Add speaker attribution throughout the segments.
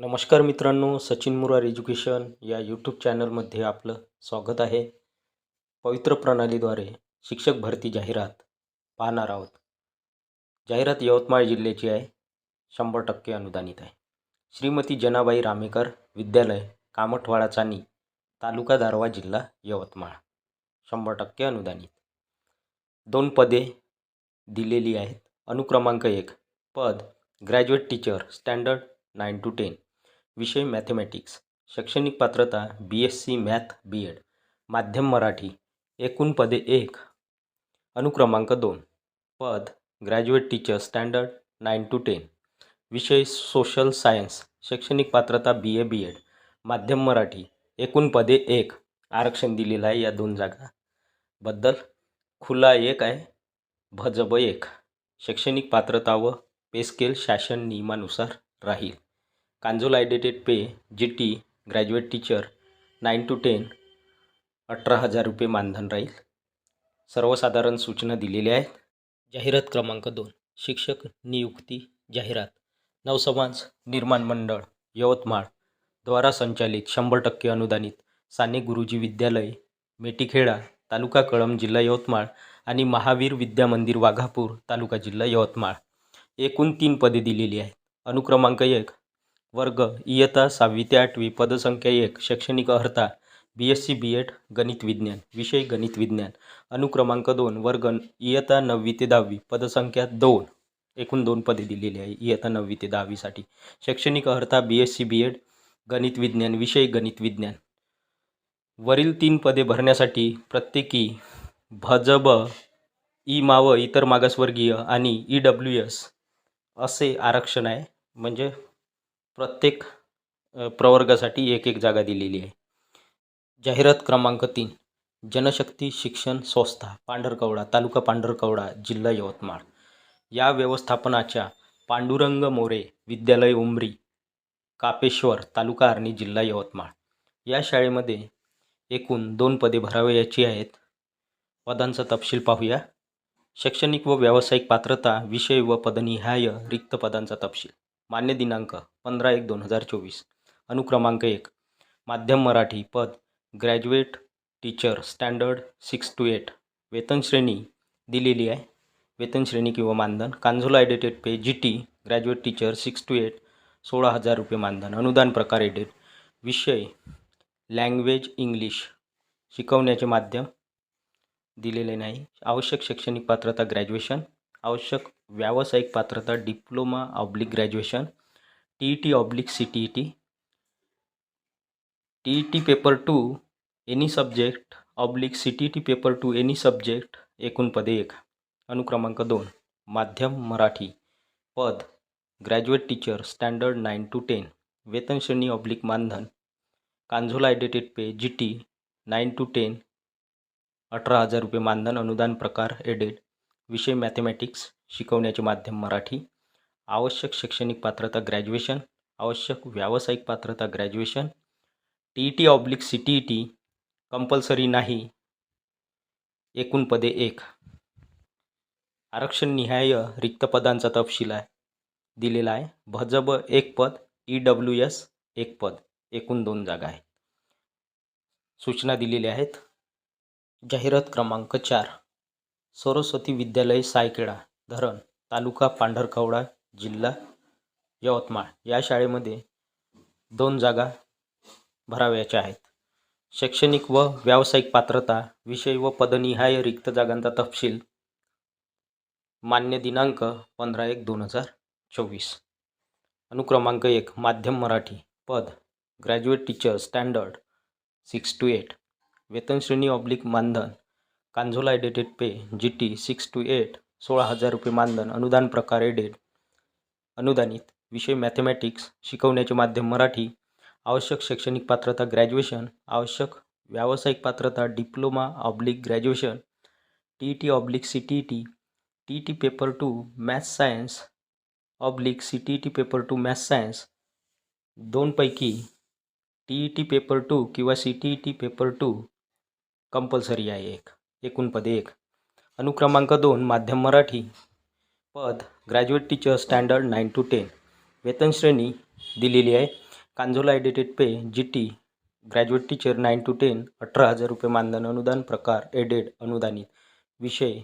Speaker 1: नमस्कार मित्रांनो सचिन मुरार एज्युकेशन या यूट्यूब चॅनलमध्ये आपलं स्वागत आहे. पवित्र प्रणालीद्वारे शिक्षक भरती जाहिरात पाहणार आहोत. जाहिरात यवतमाळ जिल्ह्याची आहे शंभर टक्के अनुदानित आहे. श्रीमती जनाबाई रामेकर विद्यालय कामठवाडा चानी तालुका दारवा जिल्हा यवतमाळ. शंभर टक्के अनुदानित. दोन पदे दिलेली आहेत. अनुक्रमांक एक पद graduate teacher standard nine to ten विषय मॅथेमॅटिक्स शैक्षणिक पात्रता B S C math B Ed माध्यम मराठी एकूण पदे एक. अनुक्रमांक दोन. पद graduate teacher standard nine to ten विषय सोशल सायन्स शैक्षणिक पात्रता बी ए बी एड माध्यम मराठी एकूण पदे एक. आरक्षण दिलेलं आहे या दोन जागाबद्दल खुला एक आहे भजब एक. शैक्षणिक पात्रता व पेस्केल शासन नियमानुसार राहील. Consolidated pay G T graduate teacher nine to ten अठरा हजार रुपये मानधन राहील. सर्वसाधारण सूचना दिलेल्या आहेत. जाहिरात क्रमांक दोन शिक्षक नियुक्ती जाहिरात. नवसमाज निर्माण मंडळ यवतमाळ. द्वारा संचालित शंभर टक्के अनुदानित साने गुरुजी विद्यालय मेटीखेडा तालुका कळम जिल्हा यवतमाळ आणि महावीर विद्या मंदिर वाघापूर तालुका जिल्हा यवतमाळ. एकूण तीन पदे दिलेली आहेत. अनुक्रमांक एक वर्ग इयत्ता सहावी ते आठवी पदसंख्या एक शैक्षणिक अर्हता B S C B Ed गणित विज्ञान विषय गणित विज्ञान अनुक्रमांक दोन वर्ग इयत्ता नववी ते दहावी पदसंख्या दोन एकूण दोन पदे दिलेली आहे इयत्ता नववी ते दहावीसाठी. शैक्षणिक अर्हता B S C B Ed गणित विज्ञान विषय गणित विज्ञान. वरील तीन पदे भरण्यासाठी प्रत्येकी भजब ई माव इतर मागासवर्गीय आणि ई डब्ल्यू एस असे आरक्षण आहे. म्हणजे प्रत्येक प्रवर्गासाठी एक एक जागा दिलेली आहे. जाहिरात क्रमांक तीन जनशक्ती शिक्षण संस्था पांढरकवडा तालुका पांढरकवडा जिल्हा यवतमाळ. या व्यवस्थापनाच्या पांडुरंग मोरे विद्यालय उमरी कापेश्वर तालुका आर्णी जिल्हा यवतमाळ. या शाळेमध्ये एकूण दोन पदे भरावयाची आहेत. पदांचा तपशील पाहूया. शैक्षणिक व व्यावसायिक पात्रता विषय व पदनिहाय रिक्त पदांचा तपशील. मान्य दिनांक पंधरा एक दोन हजार चोवीस. अनुक्रमांक एक. माध्यम मराठी पद. Graduate teacher standard six to eight वेतन श्रेणी दिलेली आहे. वेतन श्रेणी किंवा मानधन. Consolidated pay G T graduate teacher six to eight सोळा हजार रुपये मानधन. अनुदान प्रकार एडेड विषय. लँग्वेज इंग्लिश शिकवण्याचे माध्यम दिलेले नाही. आवश्यक शैक्षणिक पात्रता ग्रॅज्युएशन आवश्यक व्यावसायिक पात्रता diploma oblique graduation T E T oblique C T E T T E T paper two any subject oblique C T E T paper two any subject एकूण पदे एक. अनुक्रमांक दोन माध्यम मराठी. पद graduate teacher standard nine to ten वेतन श्रेणी oblique मानधन. Consolidated pay G T nine to ten अठरा हजार रुपये मानधन अनुदान प्रकार एडेड विषय मॅथेमॅटिक्स शिकवण्याचे माध्यम मराठी. आवश्यक शैक्षणिक पात्रता ग्रॅज्युएशन आवश्यक व्यावसायिक पात्रता graduation T E T oblique C T E T compulsory नाही एकूण पदे एक. आरक्षण निहाय रिक्त पदांचा तपशील आहे. दिलेला आहे. भजब एक पद ई डब्ल्यू एस एक पद एकूण दोन जागा आहेत. सूचना दिलेल्या आहेत. जाहिरात क्रमांक चार सरस्वती विद्यालय सायखेडा धरण तालुका पांढरकवडा जिल्हा यवतमाळ या शाळेमध्ये दोन जागा भरावयाच्या आहेत. शैक्षणिक व व्यावसायिक पात्रता विषय व पदनिहाय रिक्त जागांचा तपशील मान्य दिनांक पंधरा एक दोन हजार चोवीस. अनुक्रमांक एक माध्यम मराठी पद graduate teacher standard six to eight वेतनश्रेणी ऑब्लिक मानधन consolidated pay G T six to eight सोळा हजार रुपये मानधन अनुदान प्रकार एडेड अनुदानित विषय मॅथेमॅटिक्स शिकवण्याचे माध्यम मराठी आवश्यक शैक्षणिक पात्रता ग्रॅज्युएशन आवश्यक व्यावसायिक पात्रता diploma oblique graduation T E T oblique C T E T T E T paper two maths science oblique C T E T paper two maths science दोनपैकी T E T paper two किंवा C T E T paper two compulsory आहे एक एकूण पदे एक. अनुक्रमांक दोन माध्यम मराठी. पद graduate teacher standard nine to ten. वेतन श्रेणी दिलेली आहे. Consolidated pay G T. Graduate teacher nine to ten अठरा हजार रुपये मानधन अनुदान प्रकार एडेड अनुदानित. विषय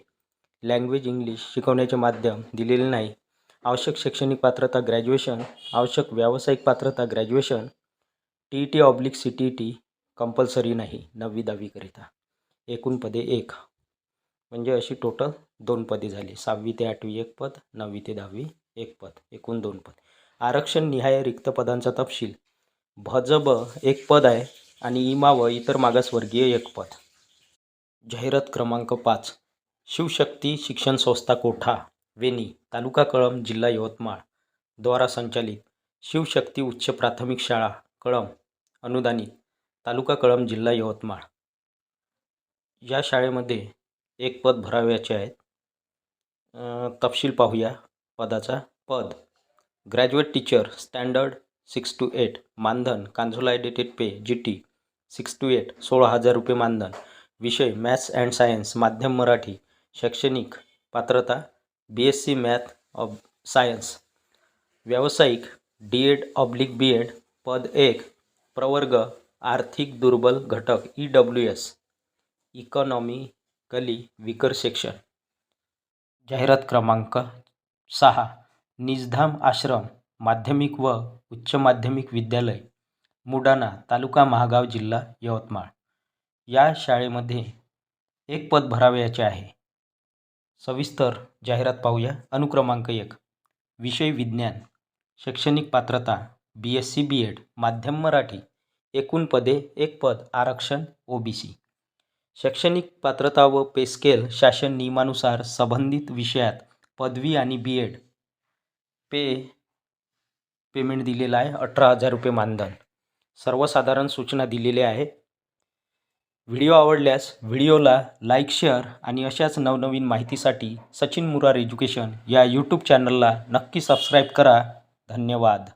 Speaker 1: लँग्वेज इंग्लिश शिकवण्याचे माध्यम दिलेले नाही. आवश्यक शैक्षणिक पात्रता ग्रॅज्युएशन. आवश्यक व्यावसायिक पात्रता graduation. T E T oblique C T E T compulsory नाही नववी दहावीकरिता. एकूण पदे एक. म्हणजे अशी टोटल दोन पदे झाली. सहावी ते आठवी एक पद नववी ते दहावी एक पद एकूण दोन पद. आरक्षण निहाय रिक्त पदांचा तपशील. भजब एक पद आहे आणि इमा व इतर मागासवर्गीय एक पद. जाहिरात क्रमांक पाच. शिवशक्ती शिक्षण संस्था कोठा? वेणी तालुका कळम जिल्हा यवतमाळ. द्वारा संचालित शिवशक्ती उच्च प्राथमिक शाळा कळम अनुदानित तालुका कळम जिल्हा यवतमाळ. या शाळेमध्ये एक पद भरावयाचे आहेत. तपशील पाहूया पदाचा. पद. Graduate teacher standard six to eight मानधन consolidated pay G T six to eight सोळा हजार रुपये मानधन. विषय मॅथ्स अँड सायन्स माध्यम मराठी. शैक्षणिक पात्रता बी एस सी मॅथ ऑब सायन्स व्यावसायिक D Ed oblique B Ed पद एक. प्रवर्ग आर्थिक दुर्बल घटक ई डब्ल्यू एस इकॉनॉमी कली विकर सेक्शन. जाहिरात क्रमांक सहा निजधाम आश्रम माध्यमिक व उच्च माध्यमिक विद्यालय मुडाना तालुका महागाव जिल्हा यवतमाळ. या शाळेमध्ये एक पद भरावयाचे आहे. सविस्तर जाहिरात पाहूया. अनुक्रमांक एक विषय विज्ञान शैक्षणिक पात्रता B S C B Ed माध्यम मराठी एकूण पदे एक पद आरक्षण ओ बी सी शैक्षणिक पात्रता व पेस्केल शासन नियमानुसार संबंधित विषयात पदवी आणि बी एड पे पेमेंट दिलेला आहे. अठरा हजार रुपये मानधन. सर्वसाधारण सूचना दिलेल्या आहे व्हिडिओ आवडल्यास व्हिडिओला लाईक शेअर आणि अशाच नवनवीन माहितीसाठी सचिन मुरार एज्युकेशन या यूट्यूब चॅनलला नक्की सबस्क्राईब करा. धन्यवाद.